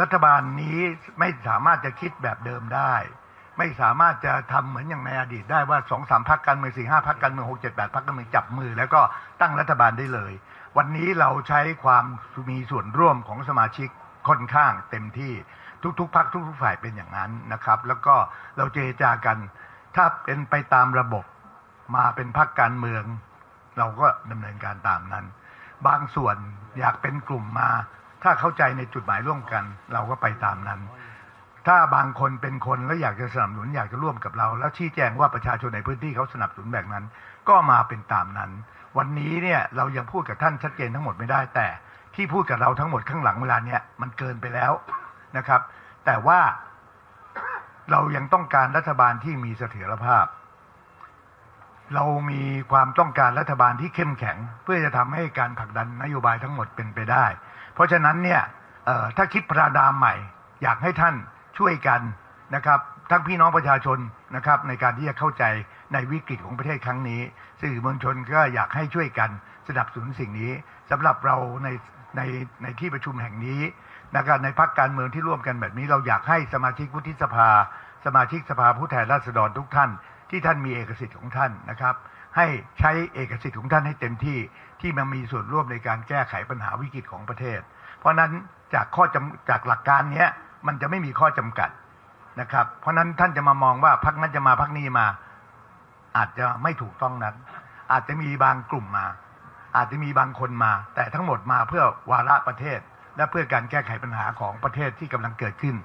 รัฐบาลนี้ไม่สามารถจะคิดแบบเดิมได้ ไม่สามารถจะทำเหมือนอย่างในอดีตได้ว่าสองสามพักการเมืองสี่ห้าพักการเมืองหกเจ็ดแปดพักการเมืองจับมือ แล้วก็ตั้งรัฐบาลได้เลย วันนี้เราใช้ความมีส่วนร่วมของสมาชิกค่อนข้างเต็มที่ทุกๆพักทุกๆฝ่ายเป็นอย่างนั้นนะครับ แล้วก็เราเจรจากัน ถ้าเป็นไปตามระบบมาเป็นพักการเมือง เราก็ดำเนินการตามนั้น บางส่วนอยากเป็นกลุ่มมา ถ้าเข้าใจในจุดหมายร่วมกัน เราก็ไปตามนั้น ถ้าบางคนเป็นคนแล้วอยากจะสนับสนุนอยากจะร่วมกับเรา แล้วชี้แจงว่าประชาชนในพื้นที่เขาสนับสนุนแบบนั้น ก็มาเป็นตามนั้น วันนี้เนี่ยเรายังพูดกับท่านชัดเจนทั้งหมดไม่ได้ แต่ที่พูดกับเราทั้งหมดข้างหลังเวลาเนี่ยมันเกินไปแล้วนะครับ แต่ว่าเรายังต้องการรัฐบาลที่มีเสถียรภาพ เรามีความต้องการรัฐบาลที่เข้มแข็ง เพื่อจะทำให้การผลักดันนโยบายทั้งหมดเป็นไปได้ เพราะฉะนั้นเนี่ยถ้าคิดพระดามใหม่ อยากให้ท่านช่วยกันนะครับทั้งพี่น้องประชาชนนะครับในการที่จะเข้าใจในวิกฤตของประเทศครั้งนี้ สื่อมวลชนก็อยากให้ช่วยกันสนับสนุนสิ่งนี้สำหรับเราในในในที่ประชุมแห่งนี้นะครับในพักการเมืองที่ร่วมกันแบบนี้ เราอยากให้สมาชิกวุฒิสภา สมาชิกสภาผู้แทนราษฎรทุกท่าน ที่ท่านมีเอกสิทธิ์ของท่านนะครับ ให้ใช้เอกสิทธิ์ของท่านให้เต็มที่ที่มันมีส่วนร่วมในการแก้ไขปัญหาวิกฤตของประเทศ เพราะนั้นจากข้อจำจากหลักการเนี้ยมันจะไม่มีข้อจำกัดนะครับ เพราะนั้นท่านจะมามองว่าพักนั้นจะมาพักนี้มา อาจจะไม่ถูกต้องนั้น อาจจะมีบางกลุ่มมา อาจจะมีบางคนมา แต่ทั้งหมดมาเพื่อวาระประเทศ และเพื่อการแก้ไขปัญหาของประเทศที่กำลังเกิดขึ้น